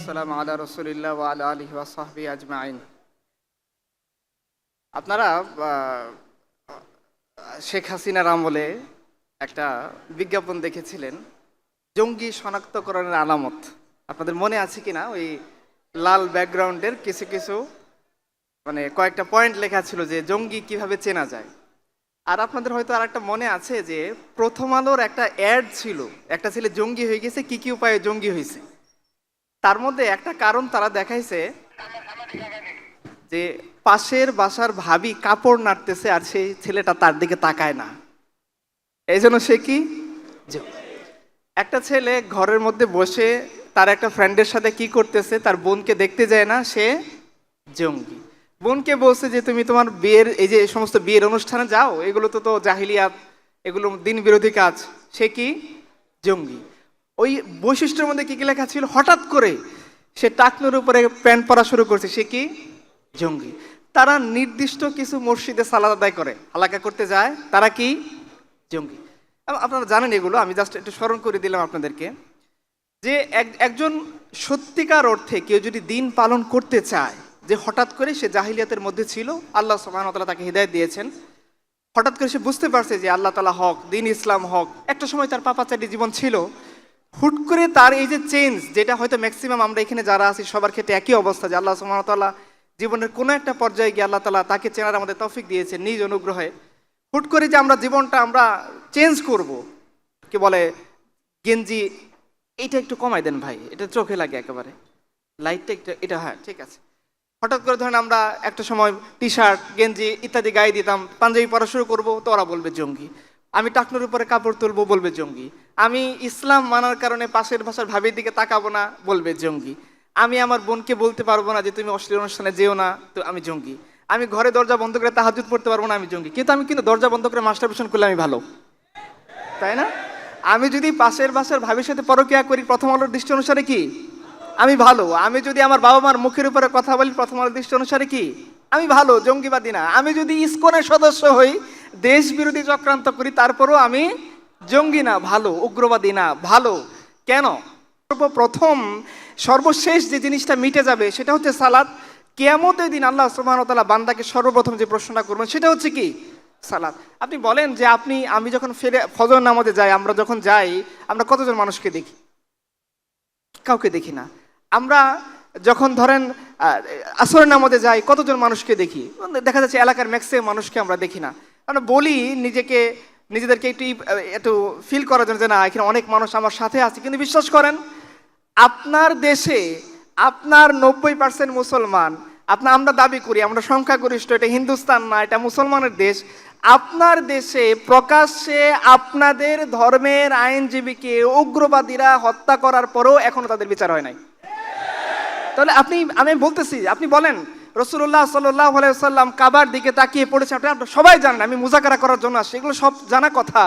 আসসালামু আলা রসুলিল্লাহ আলা আলিহি আজমাইন। আপনারা শেখ হাসিনার আমলে একটা বিজ্ঞাপন দেখেছিলেন, জঙ্গি শনাক্তকরণের আলামত। আপনাদের মনে আছে কিনা? ওই লাল ব্যাকগ্রাউন্ডের কিছু কিছু মানে কয়েকটা পয়েন্ট লেখা ছিল যে জঙ্গি কীভাবে চেনা যায়। আর আপনাদের হয়তো আর একটা মনে আছে যে প্রথম আলোর একটা অ্যাড ছিল, একটা ছেলে জঙ্গি হয়ে গেছে, কি কি উপায়ে জঙ্গি হয়েছে? তার মধ্যে একটা কারণ তারা দেখাইছে যে পাশের বাসার ভাবি কাপড় নাড়তেছে আর সেই ছেলেটা তার দিকে তাকায় না। এই জন্য সে কি। একটা ছেলে ঘরের মধ্যে বসে তার একটা ফ্রেন্ডের সাথে কি করতেছে তার বোনকে দেখতে যায় না সে জঙ্গি। বোনকে বলছে যে তুমি তোমার বিয়ের এই যে এই সমস্ত বিয়ের অনুষ্ঠানে যাও এগুলো তো তো জাহিলিয়াত এগুলো দিন বিরোধী কাজ। সে কি? জঙ্গি। ওই বৈশিষ্ট্যের মধ্যে কি কি লেখা ছিল? হঠাৎ করে সে টাকনুর উপরে প্যান্ট পরা শুরু করছে। সে কি? জঙ্গি। তারা নির্দিষ্ট কিছু মসজিদে সালাদ আদায় করে। হালাকা করতে যায়। তারা কি? জঙ্গি। আপনারা জানেন এগুলো। আমি জাস্ট একটু স্মরণ করে দিলাম আপনাদেরকে যে এক- একজন সত্যিকার অর্থে কেউ যদি দিন পালন করতে চায়, যে হঠাৎ করে সে জাহিলিয়াতের মধ্যে ছিল, আল্লাহ সুবাহতাল্লাহ তাকে হৃদায়ত দিয়েছেন। হঠাৎ করে সে বুঝতে পারছে যে আল্লাহ তালা হক, দিন ইসলাম হক। একটা সময় তার পাপাচারী জীবন ছিল। হুট করে তার এই যে চেঞ্জ যেটা হয়তো ম্যাক্সিমাম আমরা এখানে যারা আছি, সবার ক্ষেত্রে একই অবস্থা যে আল্লাহ সুবাহতাল্লাহ জীবনের কোনো একটা পর্যায়ে গিয়ে আল্লাহ তালা তাকে চেনার আমাদের তফিক দিয়েছে নিজ অনুগ্রহে। হুট করে যে আমরা জীবনটা আমরা চেঞ্জ করব, কি বলে, গেঞ্জি এটা একটু কমাই দেন ভাই, এটা চোখে লাগে একেবারে। লাইটটা একটু, এটা হ্যাঁ ঠিক আছে। হঠাৎ করে ধরেন আমরা একটা সময় টি শার্ট গেঞ্জি ইত্যাদি গায়ে দিতাম, পাঞ্জাবি পরা শুরু করব, তো ওরা বলবে জঙ্গি। আমি টাকনুর উপরে কাপড় তুলবো, বলবে জঙ্গি। আমি ইসলাম মানার কারণে পাশের ভাষার ভাবির দিকে তাকাবো না, বলবে জঙ্গি। আমি আমার বোনকে বলতে পারব না যে তুমি অশ্লীল অনুষ্ঠানে যেও না, তো আমি জঙ্গি। আমি ঘরে দরজা বন্ধ করে তাহাজুদ পড়তে পারব না, আমি জঙ্গি। কিন্তু আমি কিন্তু দরজা বন্ধ করে মাস্টার পেশন করলে আমি ভালো। তাই না? আমি যদি পাশের বাসার ভাবির সাথে পরকিয়া করি, প্রথম আলোর দৃষ্টি অনুসারে কি? আমি ভালো। আমি যদি আমার বাবা মার মুখের উপরে কথা বলি, প্রথম আলোর দৃষ্টি অনুসারে কি? আমি ভালো, জঙ্গিবাদী না। আমি যদি ইসকনের সদস্য হই দেশ বিরোধী চক্রান্ত করি, তারপরও আমি জঙ্গি না, ভালো, উগ্রবাদী না, ভালো। কেন? প্রথম সর্বশেষ যে জিনিসটা মিটে যাবে, সেটা হচ্ছে সালাদ। কেয়ামতের দিন আল্লাহ সুবাহতাল্লাহ বান্দাকে সর্বপ্রথম যে প্রশ্নটা করবেন, সেটা হচ্ছে কি? সালাদ। আপনি বলেন যে আপনি, আমি যখন ফেরে ফজর নামাজে যাই, আমরা যখন যাই, আমরা কতজন মানুষকে দেখি? কাউকে দেখি না। আমরা যখন ধরেন আসরের নামাজে যাই, কতজন মানুষকে দেখি? দেখা যাচ্ছে এলাকার ম্যাক্সিমাম মানুষকে আমরা দেখি না। আমরা বলি নিজেকে, নিজেদেরকে একটু একটু ফিল করার জন্য যে না, এখানে অনেক মানুষ আমার সাথে আছে। কিন্তু বিশ্বাস করেন, আপনার দেশে আপনার নব্বই পার্সেন্ট মুসলমান আপনার আমরা দাবি করি, আমরা সংখ্যাগরিষ্ঠ, এটা হিন্দুস্তান না, এটা মুসলমানের দেশ। আপনার দেশে প্রকাশ্যে আপনাদের ধর্মের আইনজীবীকে উগ্রবাদীরা হত্যা করার পরেও এখনও তাদের বিচার হয় নাই। তাহলে আপনি, আমি বলতেছি, আপনি বলেন রসুল্লাহ সাল্লাহ সাল্লাম কাবার দিকে তাকিয়ে পড়েছে। আপনি সবাই জানেন, আমি মুজাকারা করার জন্য আসছি এগুলো সব জানা কথা।